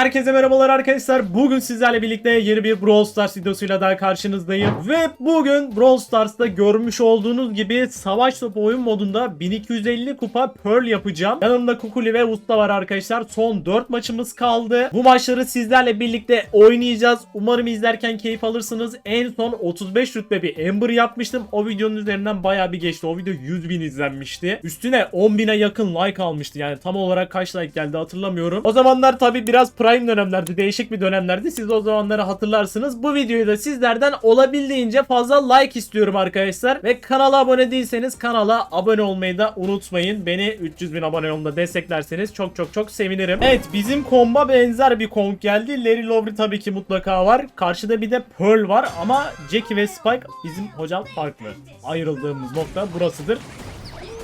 Herkese merhabalar arkadaşlar. Bugün sizlerle birlikte yeni bir Brawl Stars videosuyla daha karşınızdayım. Ve bugün Brawl Stars'ta görmüş olduğunuz gibi savaş topu oyun modunda 1250 kupa Pearl yapacağım. Yanımda Kukuli ve Usta var arkadaşlar. Son 4 maçımız kaldı. Bu maçları sizlerle birlikte oynayacağız. Umarım izlerken keyif alırsınız. En son 35 rütbe bir Ember yapmıştım. O videonun üzerinden bayağı bir geçti. O video 100 bin izlenmişti. Üstüne 10 bine yakın like almıştı. Yani tam olarak kaç like geldi hatırlamıyorum. O zamanlar tabi biraz prime dönemlerdi. Değişik bir dönemlerdi. Siz o zamanları hatırlarsınız. Bu videoyu da sizlerden olabildiğince fazla like istiyorum arkadaşlar. Ve kanala abone değilseniz kanala abone olmayı da unutmayın. Beni 300 bin abone yolunda desteklerseniz çok çok çok sevinirim. Evet bizim komba benzer bir komp geldi. Larry Lowry tabii ki mutlaka var. Karşıda bir de Pearl var ama Jackie ve Spike bizim hocam farklı. Ayrıldığımız nokta burasıdır.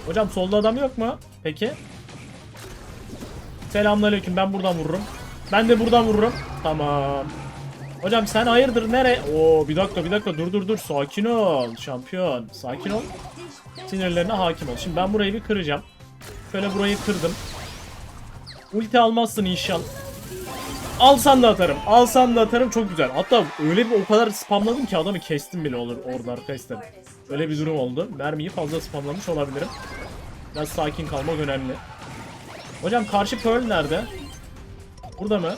Hocam solda adam yok mu? Peki. Selamünaleyküm ben buradan vururum. Ben de buradan vururum. Tamam. Hocam sen hayırdır nereye? Oo bir dakika bir dakika dur dur dur sakin ol şampiyon. Sakin ol. Sinirlerine hakim ol. Şimdi ben burayı bir kıracağım. Şöyle burayı kırdım. Ulti almazsın inşallah. Alsan da atarım. Alsan da atarım çok güzel. Hatta öyle bir o kadar spamladım ki adamı kestim bile olur orada arkadaşlar. Öyle bir durum oldu. Mermiyi fazla spamlamış olabilirim. Biraz sakin kalmak önemli. Hocam karşı Pearl nerede? Burada mı?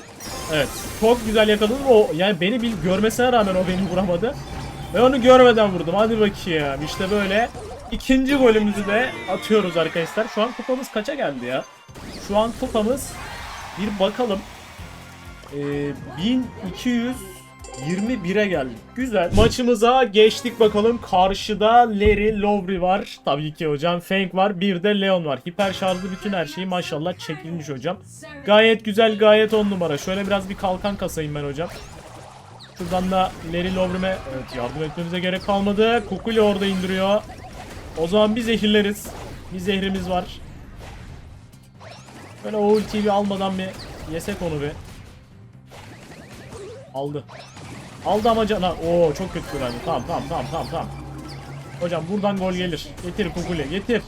Evet. Çok güzel yakaladım. O yani beni bil görmesine rağmen o beni vuramadı. Ve onu görmeden vurdum. Hadi bakayım. İşte böyle ikinci golümüzü de atıyoruz arkadaşlar. Şu an kupamız kaça geldi ya? Şu an kupamız bir bakalım. Ee, 1221'e geldik. Güzel. Maçımıza geçtik bakalım. Karşıda Larry Lowry var. Tabii ki hocam. Fang var. Bir de Leon var. Hiper şarjlı bütün her şeyi maşallah çekilmiş hocam. Gayet güzel, gayet on numara. Şöyle biraz bir kalkan kasayım ben hocam. Şuradan da Larry Lowry'me evet, yardım etmemize gerek kalmadı. Kukuli orada indiriyor. O zaman bir zehirleriz. Bir zehrimiz var. Böyle o ultiyi almadan bir yesek onu bir. Aldı. Aldı ama cana. Oo çok kötü bence. Tamam tamam tamam tamam tamam. Hocam buradan gol gelir. Getir Kukuli getir.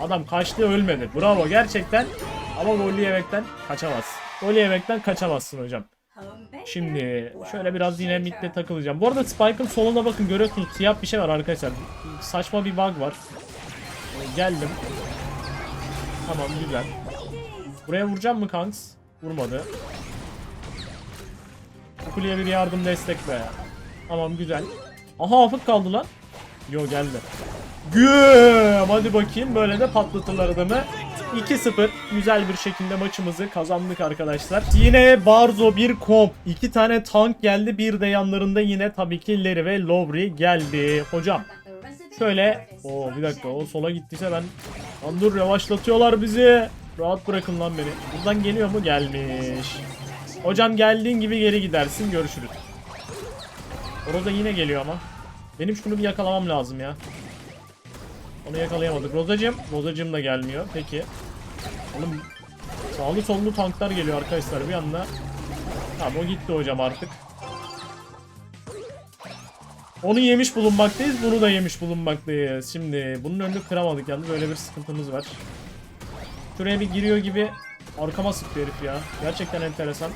Adam kaçtı ölmedi. Bravo gerçekten. Ama golü yemekten kaçamaz. Golü yemekten kaçamazsın hocam. Şimdi şöyle biraz yine midde takılacağım. Bu arada Spike'ın soluna bakın görüyorsunuz siyah bir şey var arkadaşlar. Saçma bir bug var. Geldim. Tamam güzel. Buraya vuracağım mı kanks? Vurmadı. Kuleye bir yardım destek be. Tamam güzel. Aha afık kaldı lan. Yo geldi. Güm. Hadi bakayım böyle de patlatırlar adamı. 2-0 güzel bir şekilde maçımızı kazandık arkadaşlar. Yine Barzo bir komp. iki tane tank geldi. Bir de yanlarında yine tabii ki Larry ve Lowry geldi. Hocam şöyle. Oo bir dakika o sola gittiyse ben. Lan dur yavaşlatıyorlar bizi. Rahat bırakın lan beni. Buradan geliyor mu? Gelmiş. Hocam geldiğin gibi geri gidersin. Görüşürüz. Roza yine geliyor ama. Benim şunu bir yakalamam lazım ya. Onu yakalayamadık. Rozacım. Rozacım da gelmiyor. Peki. Oğlum sağlı sollu tanklar geliyor arkadaşlar bir anda. Tamam o gitti hocam artık. Onu yemiş bulunmaktayız. Bunu da yemiş bulunmaktayız. Şimdi bunun önünü kıramadık yalnız. Böyle bir sıkıntımız var. Şuraya bir giriyor gibi arkama sıktı herif ya. Gerçekten enteresan.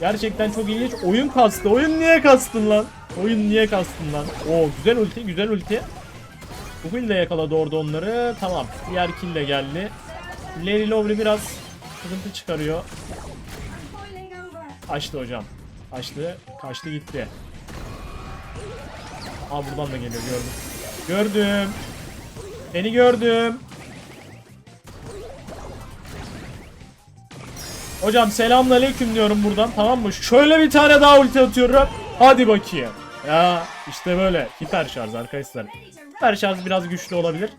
Gerçekten çok ilginç. Oyun kastı. Oyun niye kastın lan? Oyun niye kastın lan? Oo güzel ulti, güzel ulti. Bu kill de yakaladı orada onları. Tamam. Diğer kill de geldi. Larry Lowry biraz sıkıntı çıkarıyor. Açtı hocam. Açtı. Kaçtı gitti. Aa buradan da geliyor gördüm. Gördüm. Seni gördüm. Hocam selamünaleyküm diyorum buradan tamam mı? Şöyle bir tane daha ulti atıyorum. Hadi bakayım. Ya işte böyle hiper şarj arkadaşlar. Hiper şarj biraz güçlü olabilir.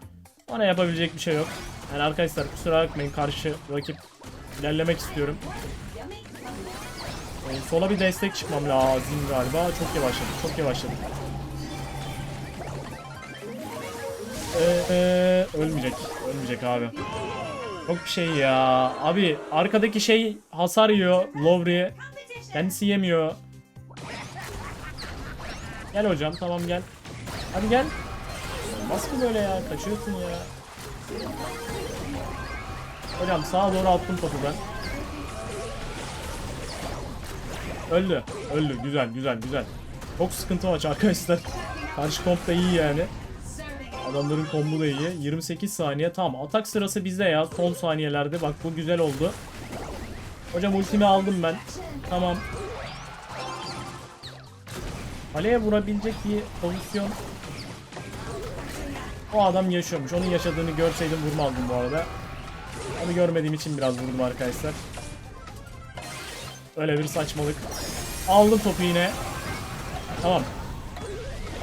Ona yapabilecek bir şey yok. Yani arkadaşlar kusura bakmayın karşı rakip ilerlemek istiyorum. Ee, sola bir destek çıkmam lazım galiba. Çok yavaşladım. Çok yavaşladım. Ee, ee, ölmeyecek. Ölmeyecek abi. Çok bir şey ya. Abi arkadaki şey hasar yiyor. Lowry. Kendisi yemiyor. Gel hocam tamam gel. Hadi gel. Olmaz ki böyle ya. Kaçıyorsun ya. Hocam sağa doğru attım topu ben. Öldü. Öldü. Güzel güzel güzel. Çok sıkıntı maç arkadaşlar. Karşı komp da iyi yani. Adamların kombu da iyi. 28 saniye. Tamam atak sırası bizde ya. Son saniyelerde. Bak bu güzel oldu. Hocam ultimi aldım ben. Tamam. Kaleye vurabilecek bir pozisyon. O adam yaşıyormuş. Onun yaşadığını görseydim vurmazdım bu arada. Onu görmediğim için biraz vurdum arkadaşlar. Öyle bir saçmalık. Aldım topu yine. Tamam.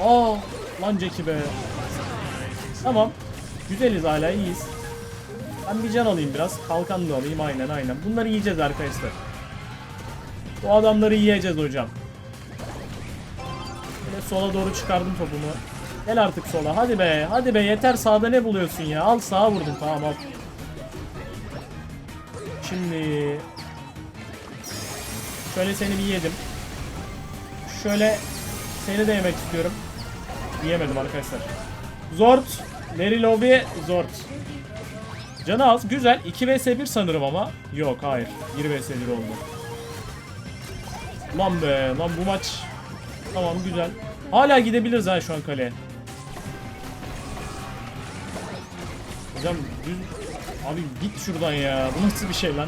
Aa, lan Jackie be. Tamam. Güzeliz hala iyiyiz. Ben bir can alayım biraz. Kalkan da alayım aynen aynen. Bunları yiyeceğiz arkadaşlar. Bu adamları yiyeceğiz hocam. Böyle sola doğru çıkardım topumu. Gel artık sola. Hadi be. Hadi be. Yeter sağda ne buluyorsun ya? Al sağa vurdum. Tamam al. Şimdi şöyle seni bir yedim. Şöyle seni de yemek istiyorum. Yiyemedim arkadaşlar. Zort. Larry Lobby. Zort. Canı az. Güzel. 2 vs 1 sanırım ama. Yok hayır. 1 vs 1 oldu. Lan be. Lan bu maç. Tamam güzel. Hala gidebiliriz ha şu an kaleye. Hocam düz... Abi git şuradan ya. Bu nasıl bir şey lan?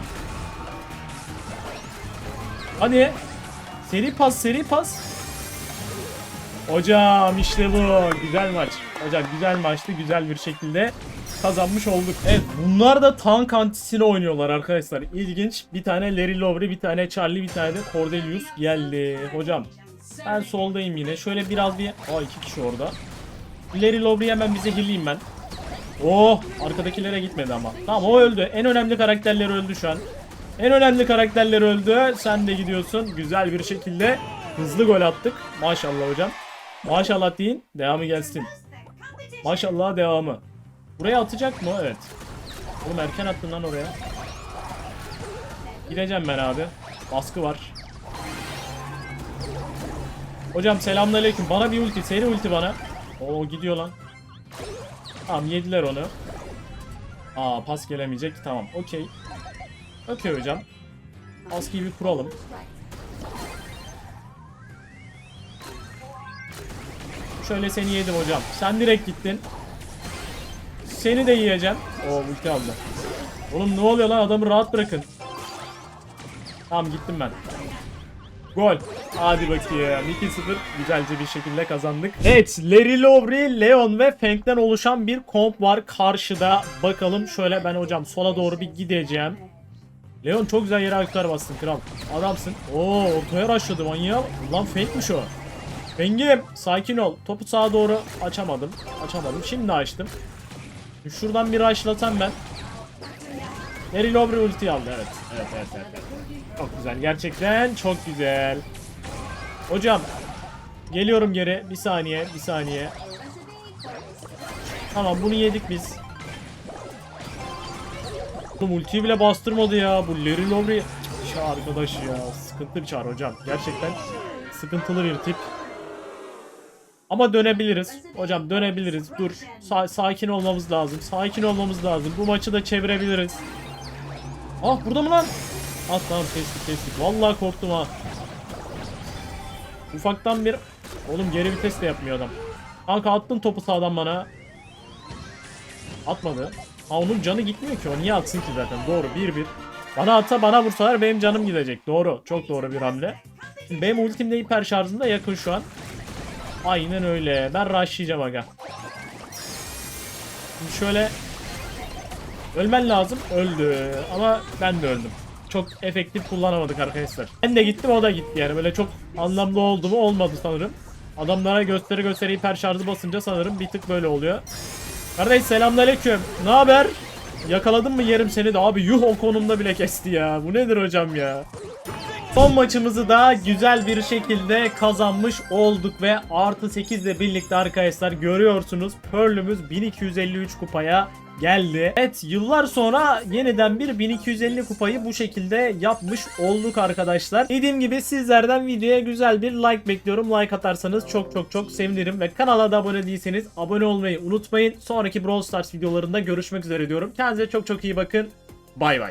Hadi. Seri pas, seri pas. Hocam işte bu. Güzel maç. Hocam güzel maçtı. Güzel bir şekilde kazanmış olduk. Evet bunlar da tank antisini oynuyorlar arkadaşlar. İlginç. Bir tane Larry Lowry, bir tane Charlie, bir tane de Cordelius geldi. Hocam ben soldayım yine. Şöyle biraz bir... Aa iki kişi orada. Larry Lowry'i hemen bir zehirleyeyim ben. Oh arkadakilere gitmedi ama. Tamam o öldü. En önemli karakterler öldü şu an. En önemli karakterler öldü. Sen de gidiyorsun. Güzel bir şekilde hızlı gol attık. Maşallah hocam. Maşallah deyin. Devamı gelsin. Maşallah devamı. Buraya atacak mı? Evet. Oğlum erken attın lan oraya. Gideceğim ben abi. Baskı var. Hocam selamünaleyküm. Bana bir ulti. Seri ulti bana. Oo gidiyor lan. Tamam yediler onu. Aa pas gelemeyecek. Tamam okey. Okey hocam. Baskıyı bir kuralım. Şöyle seni yedim hocam. Sen direkt gittin. Seni de yiyeceğim. Oo ulti aldı. Oğlum ne oluyor lan adamı rahat bırakın. Tamam gittim ben. Gol. Hadi bakayım. 2-0 güzelce bir şekilde kazandık. Evet Larry Lowry, Leon ve Fang'den oluşan bir komp var karşıda. Bakalım şöyle ben hocam sola doğru bir gideceğim. Leon çok güzel yere ayaklar bastın kral. Adamsın. Oo ortaya rushladı manyağı. Lan Fang'miş o. Fang'im sakin ol. Topu sağa doğru açamadım. Açamadım. Şimdi açtım. Şuradan bir rushlatam ben. Larry Lowry ulti aldı evet. Evet evet evet. evet. Çok güzel gerçekten çok güzel. Hocam geliyorum geri bir saniye bir saniye. Tamam bunu yedik biz. Oğlum ultiyi bile bastırmadı ya bu Larry Lowry. Arkadaş ya sıkıntı bir çağır hocam. Gerçekten sıkıntılı bir tip. Ama dönebiliriz. Hocam dönebiliriz. Dur. Sa- sakin olmamız lazım. Sakin olmamız lazım. Bu maçı da çevirebiliriz. Ah burada mı lan? Ah tamam kestik kestik. Vallahi korktum ha. Ufaktan bir... Oğlum geri vites de yapmıyor adam. Kanka attın topu sağdan bana. Atmadı. Ha onun canı gitmiyor ki. O niye atsın ki zaten? Doğru 1-1. Bana atsa bana vursalar benim canım gidecek. Doğru. Çok doğru bir hamle. Şimdi benim ultimde hiper şarjında yakın şu an. Aynen öyle. Ben rushlayacağım aga. Şimdi şöyle Ölmen lazım. Öldü. Ama ben de öldüm. Çok efektif kullanamadık arkadaşlar. Ben de gittim o da gitti yani. Böyle çok anlamlı oldu mu olmadı sanırım. Adamlara gösteri gösteri hiper şarjı basınca sanırım bir tık böyle oluyor. Kardeş selamünaleyküm. Ne haber? Yakaladın mı yerim seni de abi yuh o konumda bile kesti ya. Bu nedir hocam ya? Son maçımızı da güzel bir şekilde kazanmış olduk ve artı 8 ile birlikte arkadaşlar görüyorsunuz Pearl'ümüz 1253 kupaya geldi. Evet yıllar sonra yeniden bir 1250 kupayı bu şekilde yapmış olduk arkadaşlar. Dediğim gibi sizlerden videoya güzel bir like bekliyorum. Like atarsanız çok çok çok sevinirim ve kanala da abone değilseniz abone olmayı unutmayın. Sonraki Brawl Stars videolarında görüşmek üzere diyorum. Kendinize çok çok iyi bakın. Bay bay.